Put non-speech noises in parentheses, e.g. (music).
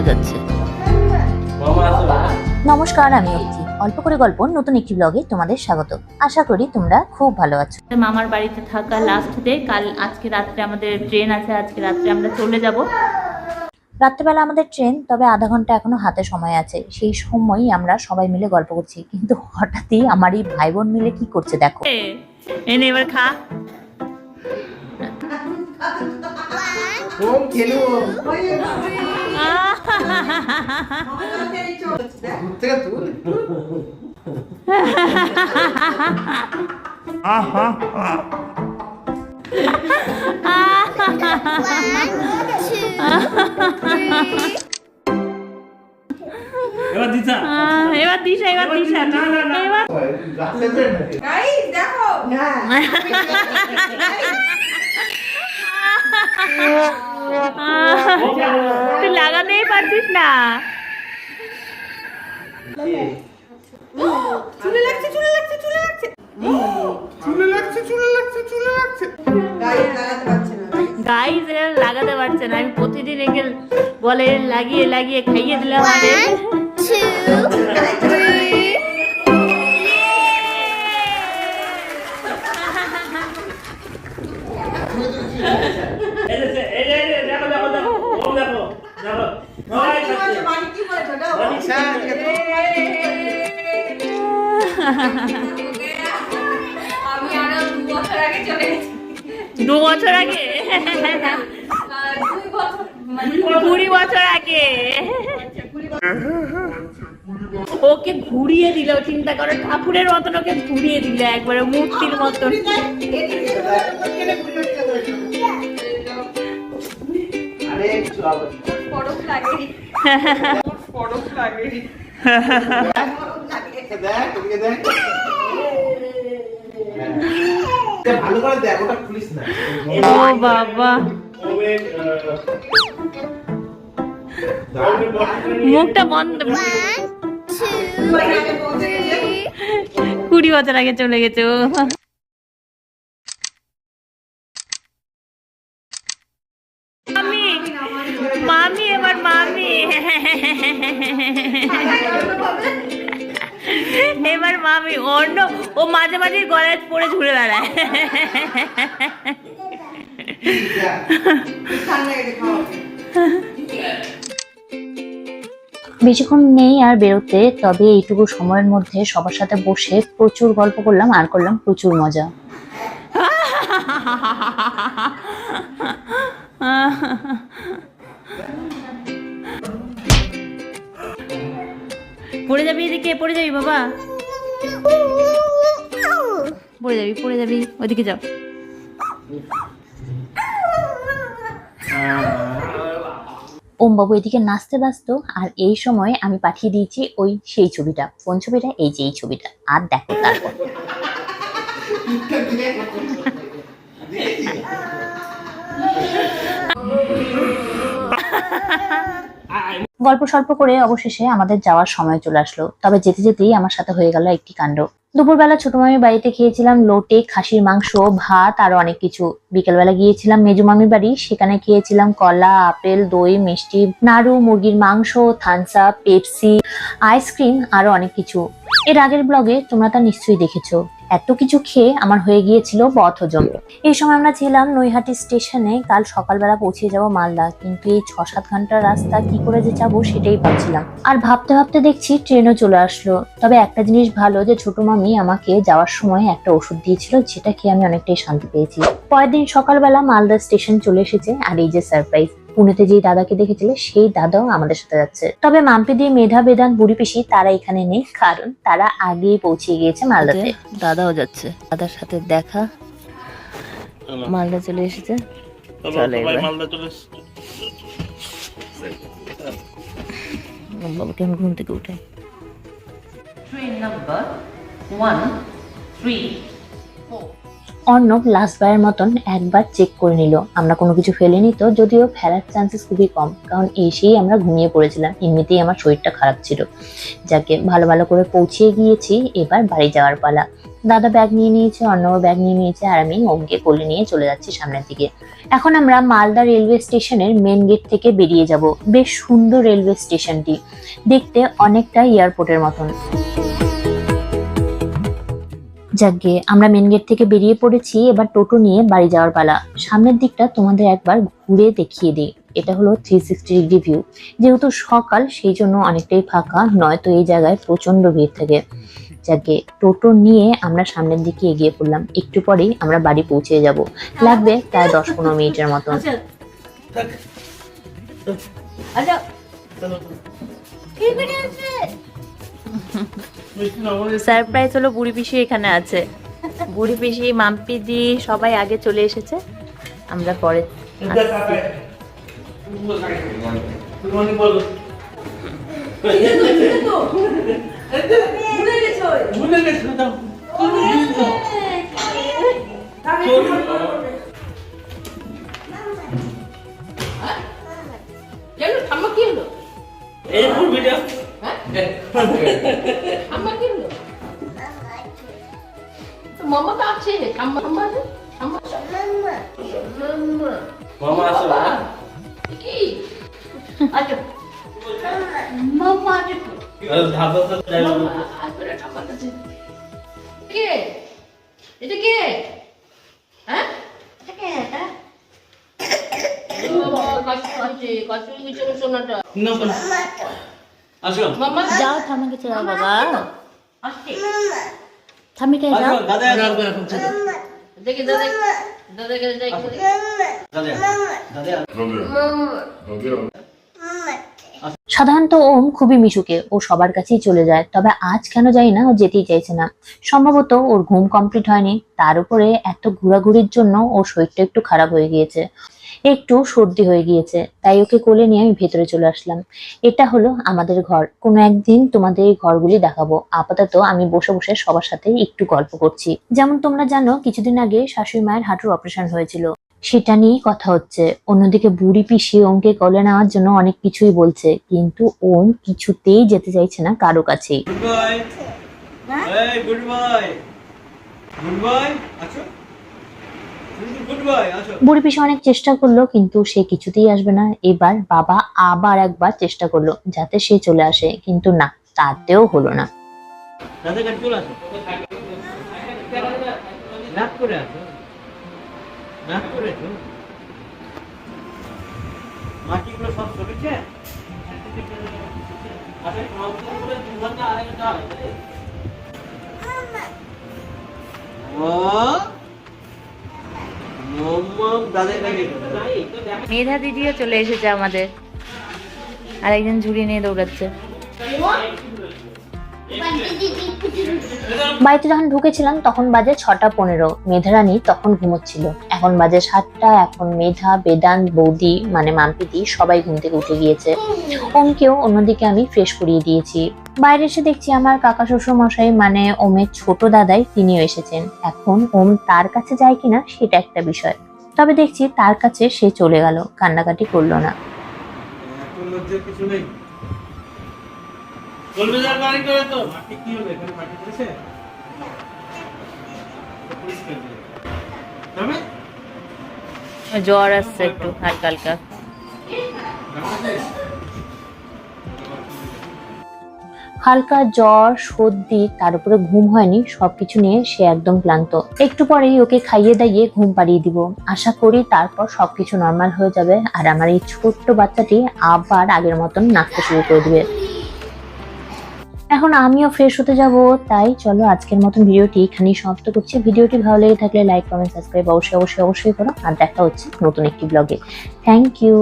দাদাও যাচ্ছে। নমস্কার আমি অক্ষি অল্প করে গল্প নতুন একটি ব্লগে তোমাদের স্বাগত। আশা করি তোমরা খুব ভালো আছো। মামার বাড়িতে থাকা লাস্ট ডে কাল আজকে রাত্রে আমাদের ট্রেন আছে আজকে রাত্রে আমরা চলে যাব। রাত্রেবেলা আমাদের ট্রেন তবে আধা ঘণ্টা এখনও হাতে সময় আছে। সেই সময়ই আমরা সবাই মিলে গল্প করছি। কিন্তু হঠাৎই আমার এই ভাই বোন মিলে কি করছে দেখো। এনে এবার খা। ওম খেলু। থেকে তুল। এবার আহ, এবার দিশা এবার দিশা এবার গাছে বের নাকি আহ, তুই লাগাতেই পারছিস না। চুলে লাগছে চুলে লাগছে চুলে লাগছে। গাইজ এরা লাগাতে পারছে না। আমি প্রতিদিন একে বলে লাগিয়ে লাগিয়ে খাইয়ে দিলাম আমি আরও দু বছর আগে চলে গেছি দু বছর আগে? মানে কুড়ি বছর আগে? ওকে ঘুরিয়ে দিল চিন্তা করো ঠাকুরের মতন ওকে ঘুরিয়ে দিল একবারে মূর্তির মতন। আবার লাগে। (laughs) (laughs) দেখ ওদিকে দেখ। ভালো করে দেখ ওটা খুলিস না। ও বাবা। মুখটা বন্ধ। কুড়ি বছর আগে চলে গেছে ও। মামি অন্য ও মাঝে মাঝে গলায় পরে ঘুরে বেড়ায়। বেশিক্ষণ নেই আর বেরোতে তবে এইটুকু সময়ের মধ্যে সবার সাথে বসে প্রচুর গল্প করলাম আর করলাম প্রচুর মজা। পড়ে যাবি এদিকে পড়ে যাবি বাবা। পড়ে যাবি পড়ে যাবি। ওদিকে যাও। ওম বাবু এদিকে নাচতে ব্যস্ত আর এই সময় আমি পাঠিয়ে দিয়েছি ওই সেই ছবিটা। কোন ছবিটা? এই যে এই ছবিটা। আর দেখো তারপর। (laughs) গল্প সল্প করে অবশেষে আমাদের যাওয়ার সময় চলে আসলো। তবে যেতে যেতেই আমার সাথে হয়ে গেল একটি কাণ্ড। দুপুরবেলা ছোট মামির বাড়িতে খেয়েছিলাম লোটে, খাসির মাংস, ভাত, আরও অনেক কিছু। বিকেলবেলা গিয়েছিলাম মেজু মামির বাড়ি। সেখানে খেয়েছিলাম কলা, আপেল, দই, মিষ্টি, নাড়ু, মুরগির মাংস থানসা পেপসি, আইসক্রিম, আরও অনেক কিছু। এর আগের ব্লগে তোমরা তা নিশ্চয়ই দেখেছ। এত কিছু খেয়ে আমার হয়ে গিয়েছিল বথজম এই সময় আমরা ছিলাম নৈহাটি স্টেশনে, কাল সকালবেলা পৌঁছে যাব মালদা। কিন্তু এই ছ সাত ঘণ্টার রাস্তা কি করে যে যাব সেটাই ভাবছিলাম আর ভাবতে ভাবতে দেখছি ট্রেনও চলে আসলো। তবে একটা জিনিস ভালো যে ছোট মামি আমাকে যাওয়ার সময় একটা ওষুধ দিয়েছিল, যেটা খেয়ে আমি অনেকটাই শান্তি পেয়েছি। পরের দিন সকালবেলা মালদা স্টেশন চলে এসেছে, আর এই যে সারপ্রাইজ পুনেতে যেই দাদাকে দেখেছিলে সেই দাদাও আমাদের সাথে যাচ্ছে। তবে মাম্পি দিয়ে মেধা বেদান বুড়ি পিসি তারা এখানে নেই কারণ তারা আগেই পৌঁছে গিয়েছে মালদাতে। দাদাও যাচ্ছে। দাদার সাথে দেখা। মালদা চলে এসেছে। চলো। বাবাকে আমি ঘুম থেকে উঠাই। Train number one three Arnab last বারের মতন একবার চেক করে নিল। আমরা কোনো কিছু ফেলিনি তো, যদিও ফেলার চান্সেস খুবই কম, কারণ এসেই আমরা ঘুমিয়ে পড়েছিলাম, এমনিতেই আমার শরীরটা খারাপ ছিল। যাকে ভালো ভালো করে পৌঁছিয়ে গিয়েছি, এবার বাড়ি যাওয়ার পালা। দাদা ব্যাগ নিয়ে নিয়েছে অর্ণব ব্যাগ নিয়ে নিয়েছে, আর আমি ওমকে কোলে নিয়ে চলে যাচ্ছি সামনের দিকে। এখন আমরা মালদা রেলওয়ে স্টেশনের মেন গেট থেকে বেরিয়ে যাব। বেশ সুন্দর রেলওয়ে স্টেশনটি দেখতে অনেকটা এয়ারপোর্টের মতন। যাকে আমরা মেন গেট থেকে বেরিয়ে পড়েছি এবার টোটো নিয়ে বাড়ি যাওয়ার পালা। সামনের দিকটা তোমাদের একবার ঘুরে দেখিয়ে দিই। এটা হলো থ্রি সিক্সটি ডিগ্রি ভিউ যেহেতু সকাল সেই জন্য অনেকটাই ফাঁকা নয়তো এই জায়গায় প্রচণ্ড ভিড় থাকে। যাকে টোটো নিয়ে আমরা সামনের দিকে এগিয়ে পড়লাম। একটু পরেই আমরা বাড়ি পৌঁছে যাব। লাগবে প্রায় দশ পনেরো মিনিটের মতন। আচ্ছা। সারপ্রাইজ হলো বুড়ি পিসি এখানে আছে। বুড়ি পিসি মাম্পি দি সবাই আগে চলে এসেছে। আমরা পরে ভুলে গেছো ঠাম্মা কি হলো মামা তো আছে ঠাম্মা ঠাম্মা আছে ঠাম্মা মামা আসো বাবা, কি আচ্ছা মাম্মা আছে আছে, সোনাটা। আসো যাও ঠাম্মাকে চেড়াও বাবা। আসছে। যাও। দাদা দেখি দাদা দাদাকে দেখি দাদা দাদা। সাধারণত ওম খুবই মিশুকে ও সবার কাছেই চলে যায় তবে আজ কেন যাই না ও যেতেই চাইছে না। সম্ভবত ওর ঘুম কমপ্লিট হয়নি তার উপরে এত ঘোরাঘুরির জন্য ওর শরীরটা একটু খারাপ হয়ে গিয়েছে। একটু সর্দি হয়ে গিয়েছে তাই ওকে কোলে নিয়ে আমি ভেতরে চলে আসলাম। এটা হলো আমাদের ঘর। কোনো একদিন তোমাদের এই ঘরগুলি দেখাবো। আপাতত আমি বসে বসে সবার সাথে একটু গল্প করছি। যেমন তোমরা জানো কিছুদিন আগে শাশুড়ি মায়ের হাঁটুর অপারেশন হয়েছিল। সেটা নিয়েই কথা হচ্ছে। অন্যদিকে বুড়ি পিসি ওমকে কলে নেওয়ার জন্য অনেক কিছুই বলছে। কিন্তু ওম কিছুতেই যেতে চাইছে না কারও কাছেই। Good boy good boy good boy আছো? বুড়ি পিসি অনেক চেষ্টা করল কিন্তু সে কিছুতেই আসবে না। এবার বাবা আবার একবার চেষ্টা করল যাতে সে চলে আসে কিন্তু না তাতেও হলো না। মাটিগুলো সব আচ্ছা ঘণ্টা ও? কাছে মেধা দিদিও চলে এসেছে আমাদের। আর একজন ঝুড়ি নিয়ে দৌড়াচ্ছে। বাড়িতে যখন ঢুকেছিলাম তখন বাজে ছটা পনেরো। মেধারানী তখন ঘুমোচ্ছিল। এখন বাজে সাতটা এখন মেধা বেদান্ত বৌদি মানে মাম্পিদি সবাই ঘুম থেকে উঠে গিয়েছে। ওমকেও অন্যদিকে আমি ফ্রেশ করিয়ে দিয়েছি। বাইরে এসে দেখছি আমার কাকা শ্বশুর মশাই মানে ওমের ছোট দাদাই তিনিও এসেছেন। এখন ওম তার কাছে যায় কিনা সেটা একটা বিষয়। তবে দেখছি তার কাছে সে চলে গেল কান্নাকাটি করল না। জ্বর আসছে একটু হালকা হালকা। হালকা জ্বর, সর্দি, তার উপরে ঘুম হয়নি, সবকিছু নিয়ে সে একদম ক্লান্ত। একটু পরেই ওকে খাইয়ে দাইয়ে ঘুম পাড়িয়ে দিব। আশা করি তারপর সবকিছু নর্মাল হয়ে যাবে, আর আমার এই ছোট্ট বাচ্চাটি আবার আগের মতন নাচতে শুরু করে দিবে। এখন আমিও ফ্রেশ হতে যাব, তাই চলো আজকের মতন ভিডিওটি এখানেই সমাপ্ত করছি। ভিডিওটি ভালো লেগে থাকলে লাইক কমেন্ট সাবস্ক্রাইব অবশ্যই অবশ্যই অবশ্যই করো, আর দেখা হচ্ছে নতুন একটি ব্লগে থ্যাংক ইউ